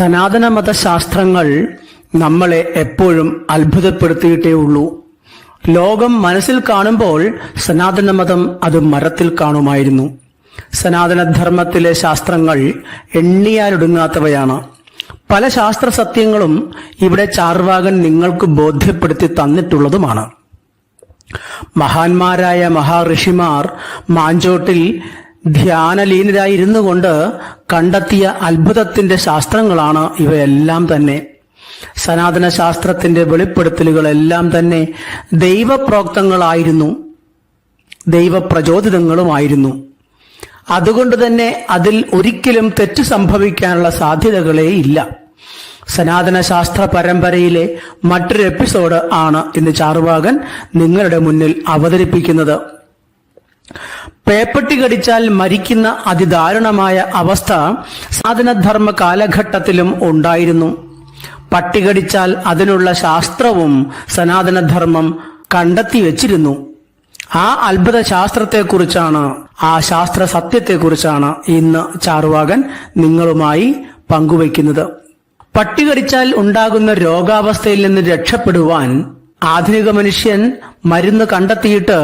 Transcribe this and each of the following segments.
സനാതനമത മതശാസ്ത്രങ്ങൾ നമ്മളെ എപ്പോഴും അത്ഭുതപ്പെടുത്തിയിട്ടേ ഉള്ളൂ. ലോകം മനസ്സിൽ കാണുമ്പോൾ സനാതനമതം അത് മരത്തിൽ കാണുമായിരുന്നു. സനാതനധർമ്മത്തിലെ ശാസ്ത്രങ്ങൾ എണ്ണിയാലൊടുങ്ങാത്തവയാണ്. പല ശാസ്ത്ര സത്യങ്ങളും ഇവിടെ ചാർവാകൻ നിങ്ങൾക്ക് ബോധ്യപ്പെടുത്തി തന്നിട്ടുള്ളതുമാണ്. മഹാന്മാരായ മഹാഋഷിമാർ മാഞ്ചോട്ടിൽ ധ്യാനലീനരായിരുന്നു കൊണ്ട് കണ്ടെത്തിയ അത്ഭുതത്തിന്റെ ശാസ്ത്രങ്ങളാണ് ഇവയെല്ലാം തന്നെ. സനാതന ശാസ്ത്രത്തിന്റെ വെളിപ്പെടുത്തലുകളെല്ലാം തന്നെ ദൈവപ്രോക്തങ്ങളായിരുന്നു ദൈവപ്രചോദിതങ്ങളുമായിരുന്നു. അതുകൊണ്ട് തന്നെ അതിൽ ഒരിക്കലും തെറ്റ് സംഭവിക്കാനുള്ള സാധ്യതകളേ ഇല്ല. സനാതന ശാസ്ത്ര പരമ്പരയിലെ മറ്റൊരു എപ്പിസോഡ് ആണ് ഇന്ന് ചാറുവാകൻ നിങ്ങളുടെ മുന്നിൽ അവതരിപ്പിക്കുന്നത്. പേപ്പട്ടി കടിച്ചാൽ മരിക്കുന്ന അതിദാരുണമായ അവസ്ഥ സാധനധർമ്മ കാലഘട്ടത്തിലും ഉണ്ടായിരുന്നു. പട്ടി കടിച്ചാൽ അതിനുള്ള ശാസ്ത്രവും സനാതനധർമ്മം കണ്ടെത്തി വെച്ചിരുന്നു ആ അത്ഭുത ശാസ്ത്രത്തെക്കുറിച്ചാണ് ആ ശാസ്ത്ര സത്യത്തെക്കുറിച്ചാണ് ഇന്ന് ചാറുവാകൻ നിങ്ങളുമായി പങ്കുവയ്ക്കുന്നത്. പട്ടി കടിച്ചാൽ ഉണ്ടാകുന്ന രോഗാവസ്ഥയിൽ നിന്ന് രക്ഷപ്പെടുവാൻ ആധുനിക മനുഷ്യൻ മരുന്ന് കണ്ടെത്തിയിട്ട്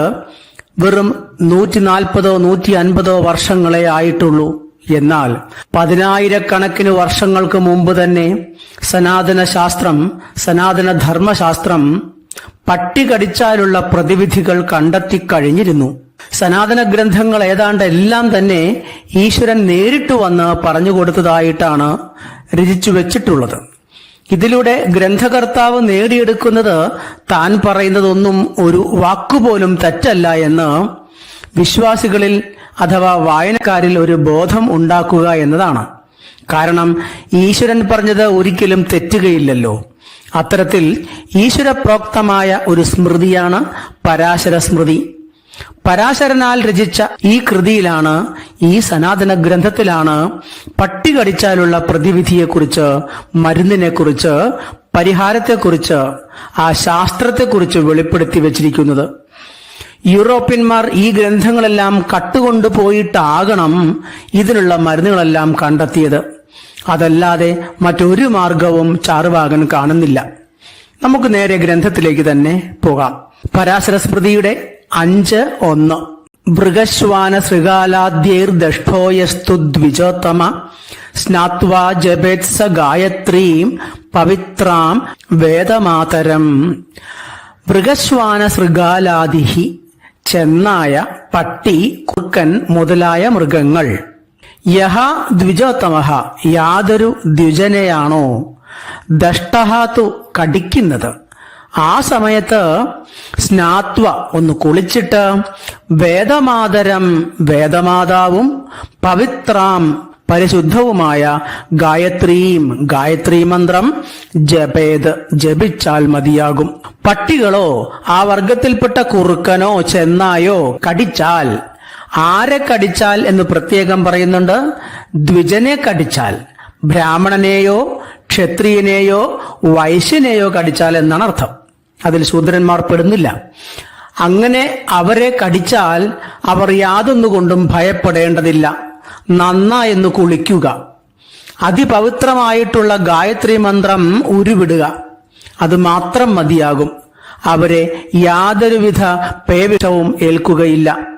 വെറും നൂറ്റി നാൽപ്പതോ നൂറ്റി അൻപതോ വർഷങ്ങളെ ആയിട്ടുള്ളൂ. എന്നാൽ പതിനായിരക്കണക്കിന് വർഷങ്ങൾക്ക് മുമ്പ് തന്നെ സനാതന ശാസ്ത്രം സനാതന ധർമ്മശാസ്ത്രം പട്ടി കടിച്ചാലുള്ള പ്രതിവിധികൾ കണ്ടെത്തി കഴിഞ്ഞിരുന്നു സനാതന ഗ്രന്ഥങ്ങൾ ഏതാണ്ട് എല്ലാം തന്നെ ഈശ്വരൻ നേരിട്ട് വന്ന് പറഞ്ഞു കൊടുത്തതായിട്ടാണ് രചിച്ചു വെച്ചിട്ടുള്ളത്. ഇതിലൂടെ ഗ്രന്ഥകർത്താവ് നേടിയെടുക്കുന്നത് താൻ പറയുന്നതൊന്നും ഒരു വാക്കുപോലും തെറ്റല്ല എന്ന് വിശ്വാസികളിൽ അഥവാ വായനക്കാരിൽ ഒരു ബോധം ഉണ്ടാക്കുക എന്നതാണ്. കാരണം ഈശ്വരൻ പറഞ്ഞത് ഒരിക്കലും തെറ്റുകയില്ലല്ലോ. അത്തരത്തിൽ ഈശ്വരപ്രോക്തമായ ഒരു സ്മൃതിയാണ് പരാശര സ്മൃതി പരാശരനാൽ രചിച്ച ഈ കൃതിയിലാണ് ഈ സനാതന ഗ്രന്ഥത്തിലാണ് പട്ടി കടിച്ചാലുള്ള പ്രതിവിധിയെക്കുറിച്ച് മരുന്നിനെക്കുറിച്ച് പരിഹാരത്തെക്കുറിച്ച് ആ ശാസ്ത്രത്തെക്കുറിച്ച് വെളിപ്പെടുത്തി വച്ചിരിക്കുന്നത്. യൂറോപ്യന്മാർ ഈ ഗ്രന്ഥങ്ങളെല്ലാം കട്ടുകൊണ്ടു പോയിട്ടാകണം ഇതിനുള്ള മരുന്നുകളെല്ലാം കണ്ടെത്തിയത്. അതല്ലാതെ മറ്റൊരു മാർഗവും ചാറുവാകൻ കാണുന്നില്ല. നമുക്ക് നേരെ ഗ്രന്ഥത്തിലേക്ക് തന്നെ പോകാം. പരാശര സ്മൃതിയുടെ അഞ്ച് ഒന്ന്. മൃഗശ്വാന ശൃഗാലാദ്യൈർ ദഷ്ടോയസ്തു ദ്വിജോത്തമ. സ്നാത്വാ ജപേത്സ ഗായത്രീം പവിത്രാം വേദമാതരം. മൃഗശ്വാന ശൃഗാലാദിഹി ചെന്നായ പട്ടി കുക്കൻ മുതലായ മൃഗങ്ങൾ. യഹ ദ്വിജോത്തമഹ യാതൊരു ദ്വിജനെയാണോ? ദഷ്ടഹാത്തു കടിക്കുന്നത്. ആ സമയത്ത് സ്നാത്വ ഒന്ന് കുളിച്ചിട്ട് വേദമാതരം വേദമാതാവും പവിത്രാം പരിശുദ്ധവുമായ ഗായത്രീം ഗായത്രി മന്ത്രം ജപേത് ജപിച്ചാൽ മതിയാകും. പട്ടികളോ ആ വർഗത്തിൽപ്പെട്ട കുറുക്കനോ ചെന്നായോ കടിച്ചാൽ ആരെ കടിച്ചാൽ എന്ന് പ്രത്യേകം പറയുന്നുണ്ട്? ദ്വിജനെ കടിച്ചാൽ. ബ്രാഹ്മണനെയോ ക്ഷത്രിയനെയോ വൈശ്യനെയോ കടിച്ചാൽ എന്നാണ് അർത്ഥം. അതിൽ ശൂദ്രന്മാർ പെടുന്നില്ല. അങ്ങനെ അവരെ കടിച്ചാൽ അവർ യാതൊന്നുകൊണ്ടും ഭയപ്പെടേണ്ടതില്ല. നന്ന നന്നായെന്ന് കുളിക്കുക. അതിപവിത്രമായിട്ടുള്ള ഗായത്രി മന്ത്രം ഉരുവിടുക. അത് മാത്രം മതിയാകും. അവരെ യാതൊരുവിധ പേവിഷവും ഏൽക്കുകയില്ല.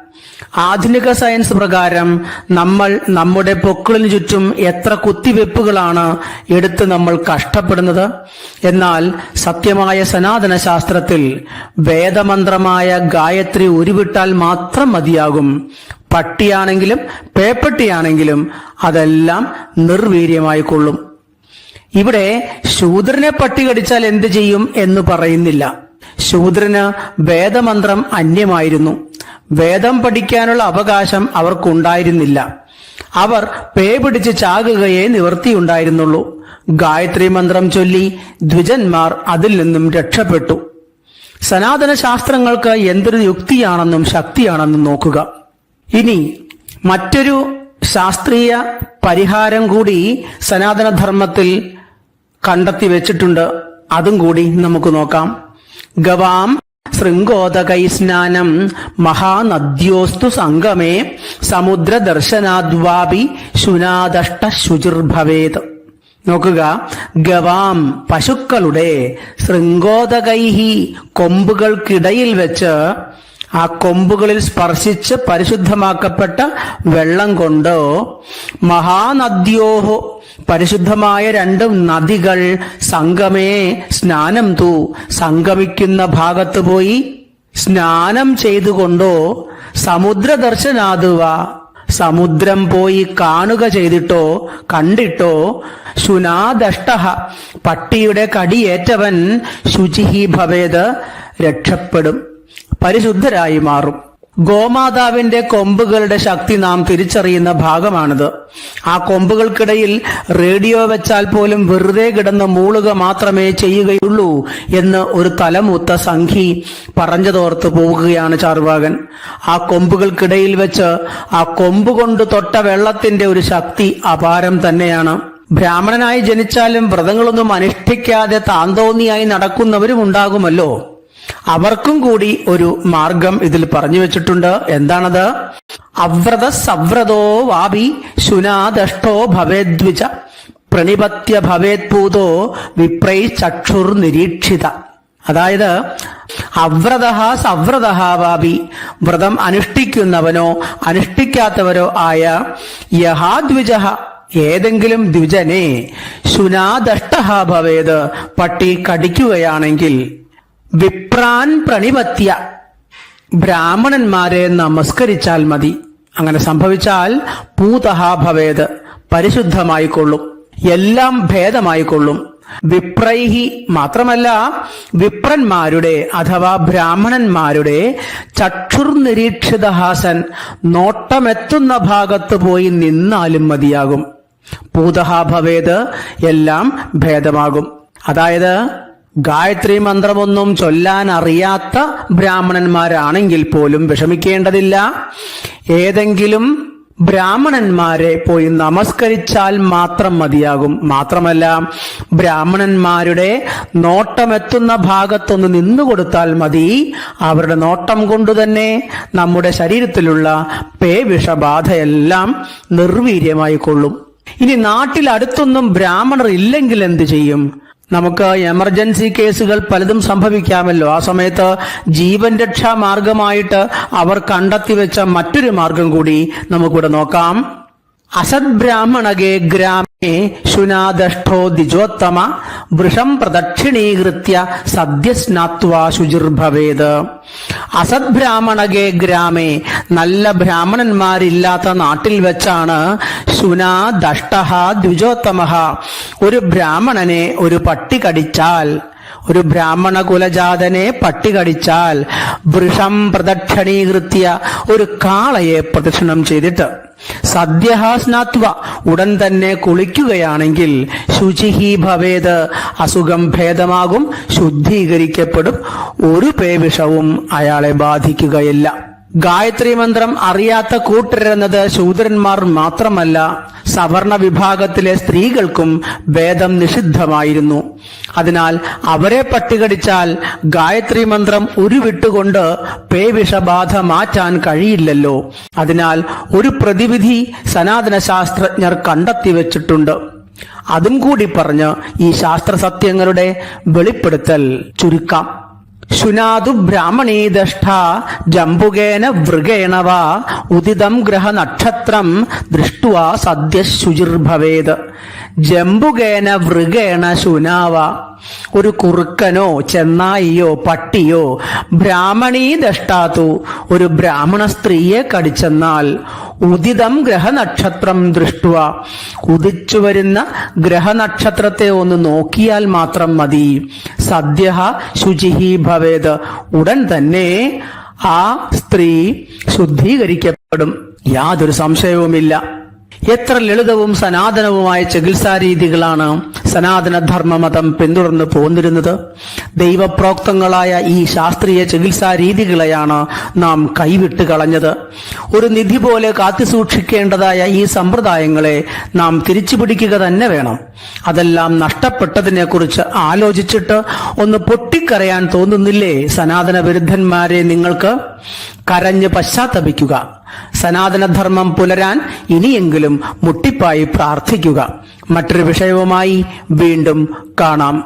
ആധുനിക സയൻസ് പ്രകാരം നമ്മൾ നമ്മുടെ പൊക്കിളിന് ചുറ്റും എത്ര കുത്തിവെപ്പുകളാണ് എടുത്ത് നമ്മൾ കഷ്ടപ്പെടുന്നത്? എന്നാൽ സത്യമായ സനാതന ശാസ്ത്രത്തിൽ വേദമന്ത്രമായ ഗായത്രി ഉരുവിട്ടാൽ മാത്രം മതിയാകും. പട്ടിയാണെങ്കിലും പേപ്പട്ടിയാണെങ്കിലും അതെല്ലാം നിർവീര്യമായി കൊള്ളും. ഇവിടെ ശൂദ്രനെ പട്ടി കടിച്ചാൽ എന്ത് ചെയ്യും എന്ന് പറയുന്നില്ല. ശൂദ്രന് വേദമന്ത്രം അന്യമായിരുന്നു. വേദം പഠിക്കാനുള്ള അവകാശം അവർക്കുണ്ടായിരുന്നില്ല. അവർ പേ പിടിച്ച് ചാകുകയെ നിവർത്തിയുണ്ടായിരുന്നുള്ളൂ. ഗായത്രി മന്ത്രം ചൊല്ലി ദ്വിജന്മാർ അതിൽ നിന്നും രക്ഷപ്പെട്ടു. സനാതന ശാസ്ത്രങ്ങൾക്ക് എന്തൊരു യുക്തിയാണെന്നും ശക്തിയാണെന്നും നോക്കുക. ഇനി മറ്റൊരു ശാസ്ത്രീയ പരിഹാരം കൂടി സനാതനധർമ്മത്തിൽ കണ്ടെത്തി വെച്ചിട്ടുണ്ട്. അതും കൂടി നമുക്ക് നോക്കാം. ഗവാം ശൃംഗോദകൈ സ്നാനം മഹാനദ്യോസ്തു സംഗമേ സമുദ്രദർശനാദ്വാപി ശുനാദഷ്ട ശുചിർഭവേത് നോക്കുക ഗവാം പശുക്കളുടെ ശൃംഗോദകൈഹി കൊമ്പുകൾക്കിടയിൽ വെച്ച് ആ കൊമ്പുകളിൽ സ്പർശിച്ച് പരിശുദ്ധമാക്കപ്പെട്ട വെള്ളം കൊണ്ട് മഹാനദ്യോഹോ പരിശുദ്ധമായ രണ്ട് നദികൾ സംഗമേ സ്നാനം തൂ. സംഗമിക്കുന്ന ഭാഗത്ത് പോയി സ്നാനം ചെയ്തുകൊണ്ടോ സമുദ്ര ദർശനാതുവ സമുദ്രം പോയി കാണുക ചെയ്തിട്ടോ കണ്ടിട്ടോ ശുനാദഷ്ട പട്ടിയുടെ കടിയേറ്റവൻ ശുചിഹി ഭവേത് രക്ഷപ്പെടും. പരിശുദ്ധരായി മാറും. ഗോമാതാവിന്റെ കൊമ്പുകളുടെ ശക്തി നാം തിരിച്ചറിയുന്ന ഭാഗമാണിത്. ആ കൊമ്പുകൾക്കിടയിൽ റേഡിയോ വെച്ചാൽ പോലും വെറുതെ കിടന്ന് മൂളുക മാത്രമേ ചെയ്യുകയുള്ളൂ എന്ന് ഒരു തലമൂത്ത സംഘി പറഞ്ഞതോർത്ത് പോവുകയാണ് ചാർവാകൻ. ആ കൊമ്പുകൾക്കിടയിൽ വെച്ച് ആ കൊമ്പുകൊണ്ട് തൊട്ട വെള്ളത്തിന്റെ ഒരു ശക്തി അപാരം തന്നെയാണ്. ബ്രാഹ്മണനായി ജനിച്ചാലും വ്രതങ്ങളൊന്നും അനുഷ്ഠിക്കാതെ താന്തോന്നിയായി നടക്കുന്നവരും ഉണ്ടാകുമല്ലോ അവർക്കും കൂടി ഒരു മാർഗം ഇതിൽ പറഞ്ഞു വെച്ചിട്ടുണ്ട്. എന്താണത്? അവ്രത സവ്രതോ വാപി ശുനാദഷ്ടോ ഭവേദ്വിജ പ്രണിപത്യ ഭവേദ്ഭൂതോ വിപ്രൈ ചക്ഷുർ നിരീക്ഷിത അതായത് അവ്രത സവ്രത വാപി വ്രതം അനുഷ്ഠിക്കുന്നവനോ അനുഷ്ഠിക്കാത്തവരോ ആയ യഹാദ്വിജ ഏതെങ്കിലും ദ്വിജനെ ശുനാദഷ്ട ഭവേത് പട്ടി കടിക്കുകയാണെങ്കിൽ വിപ്രാൻ പ്രണിപത്യ. ബ്രാഹ്മണന്മാരെ നമസ്കരിച്ചാൽ മതി. അങ്ങനെ സംഭവിച്ചാൽ പൂതഹ ഭവേത്. പരിശുദ്ധമായിക്കൊള്ളും. എല്ലാം ഭേദമായിക്കൊള്ളും. വിപ്രൈഹി മാത്രമല്ല വിപ്രന്മാരുടെ അഥവാ ബ്രാഹ്മണന്മാരുടെ ചക്ഷുർ നിരീക്ഷിത നിരീക്ഷിതഹാസൻ നോട്ടമെത്തുന്ന ഭാഗത്ത് പോയി നിന്നാലും മതിയാകും. പൂതഹ ഭവേത് എല്ലാം ഭേദമാകും. അതായത് ഗായത്രി മന്ത്രമൊന്നും ചൊല്ലാൻ അറിയാത്ത ബ്രാഹ്മണന്മാരാണെങ്കിൽ പോലും വിഷമിക്കേണ്ടതില്ല. ഏതെങ്കിലും ബ്രാഹ്മണന്മാരെ പോയി നമസ്കരിച്ചാൽ മാത്രം മതിയാകും. മാത്രമല്ല ബ്രാഹ്മണന്മാരുടെ നോട്ടമെത്തുന്ന ഭാഗത്തൊന്ന് നിന്നുകൊടുത്താൽ മതി. അവരുടെ നോട്ടം കൊണ്ട് തന്നെ നമ്മുടെ ശരീരത്തിലുള്ള പേവിഷബാധയെല്ലാം നിർവീര്യമായി കൊള്ളും ഇനി നാട്ടിൽ അടുത്തൊന്നും ബ്രാഹ്മണർ ഇല്ലെങ്കിൽ എന്ത് ചെയ്യും? നമുക്ക് എമർജൻസി കേസുകൾ പലതും സംഭവിക്കാമല്ലോ. ആ സമയത്ത് ജീവൻ രക്ഷാ മാർഗമായിട്ട് അവർ കണ്ടെത്തി വെച്ച മറ്റൊരു മാർഗം കൂടി നമുക്കിവിടെ നോക്കാം. അസദ്ബ്രാഹ്മണകേ ഗ്രാമേ ശുനാദഷ്ടോ ദ്വിജോത്തമ വൃഷം പ്രദക്ഷിണീകൃത്യ സദ്യസ്നാത്വാ ശുചിർഭവേത് അസദ്ബ്രാഹ്മണകേ ഗ്രാമേ നല്ല ബ്രാഹ്മണന്മാരില്ലാത്ത നാട്ടിൽ വെച്ചാണ് ശുനാദഷ്ട ദ്വിജോത്തമ. ഒരു ബ്രാഹ്മണനെ ഒരു പട്ടി കടിച്ചാൽ ഒരു ബ്രാഹ്മണ കുലജാതനെ പട്ടി കടിച്ചാൽ വൃഷം പ്രദക്ഷിണീകൃത്യ ഒരു കാളയെ പ്രദക്ഷിണം ചെയ്തിട്ട് സദ്യഹാസ്നാത്വ. ഉടൻ തന്നെ കുളിക്കുകയാണെങ്കിൽ ശുചിഹി ഭവേത്. അസുഖം ഭേദമാകും ശുദ്ധീകരിക്കപ്പെടും. ഒരു പേവിഷവും അയാളെ ബാധിക്കുകയില്ല. ഗായത്രി മന്ത്രം അറിയാത്ത കൂട്ടരെന്നത് ശൂദ്രന്മാർ മാത്രമല്ല സവർണ വിഭാഗത്തിലെ സ്ത്രീകൾക്കും വേദം നിഷിദ്ധമായിരുന്നു. അതിനാൽ അവരെ പട്ടികടിച്ചാൽ ഗായത്രി മന്ത്രം ഉരുവിട്ടുകൊണ്ട് പേവിഷബാധ മാറ്റാൻ കഴിയില്ലല്ലോ. അതിനാൽ ഒരു പ്രതിവിധി സനാതന ശാസ്ത്രജ്ഞർ കണ്ടെത്തി വെച്ചിട്ടുണ്ട്. അതും കൂടി പറഞ്ഞ് ഈ ശാസ്ത്ര സത്യങ്ങളുടെ വെളിപ്പെടുത്തൽ ചുരുക്കാം. ശുനാതു ബ്രാഹ്മണീദഷ്ട ജംബുകേന വൃഗേണ വാ ഉദിതം ഗ്രഹനക്ഷത്രം ദൃഷ്ടുവാ സദ്യ ശുചിർഭവേത് ജംബുകേന വൃഗേണ ശുനാവ ഒരു കുറുക്കനോ ചെന്നായിയോ പട്ടിയോ ബ്രാഹ്മണീ ദഷ്ടാത്തു. ഒരു ബ്രാഹ്മണ സ്ത്രീയെ കടിച്ചെന്നാൽ ഉദിതം ഗ്രഹനക്ഷത്രം ദൃഷ്ടുവ. ഉദിച്ചു വരുന്ന ഗ്രഹനക്ഷത്രത്തെ ഒന്ന് നോക്കിയാൽ മാത്രം മതി. സദ്യ ശുചിഹി ഭവേത്. ഉടൻ തന്നെ ആ സ്ത്രീ ശുദ്ധീകരിക്കപ്പെടും. യാതൊരു സംശയവുമില്ല. എത്ര ലളിതവും സനാതനവുമായ ചികിത്സാ രീതികളാണ് സനാതന ധർമ്മമതം പിന്തുടർന്ന് പോന്നിരുന്നത്? ദൈവപ്രോക്തങ്ങളായ ഈ ശാസ്ത്രീയ ചികിത്സാ രീതികളെയാണ് നാം കൈവിട്ട് കളഞ്ഞത്. ഒരു നിധി പോലെ കാത്തുസൂക്ഷിക്കേണ്ടതായ ഈ സമ്പ്രദായങ്ങളെ നാം തിരിച്ചു പിടിക്കുക തന്നെ വേണം. അതെല്ലാം നഷ്ടപ്പെട്ടതിനെ കുറിച്ച് ആലോചിച്ചിട്ട് ഒന്ന് പൊട്ടിക്കരയാൻ തോന്നുന്നില്ലേ സനാതന വിരുദ്ധന്മാരെ നിങ്ങൾക്ക്? കരഞ്ഞ് പശ്ചാത്തപിക്കുക. സനാതനധർമ്മം പുലരാൻ ഇനിയെങ്കിലും മുട്ടിപ്പായി പ്രാർത്ഥിക്കുക. മറ്റൊരു വിഷയവുമായി വീണ്ടും കാണാം.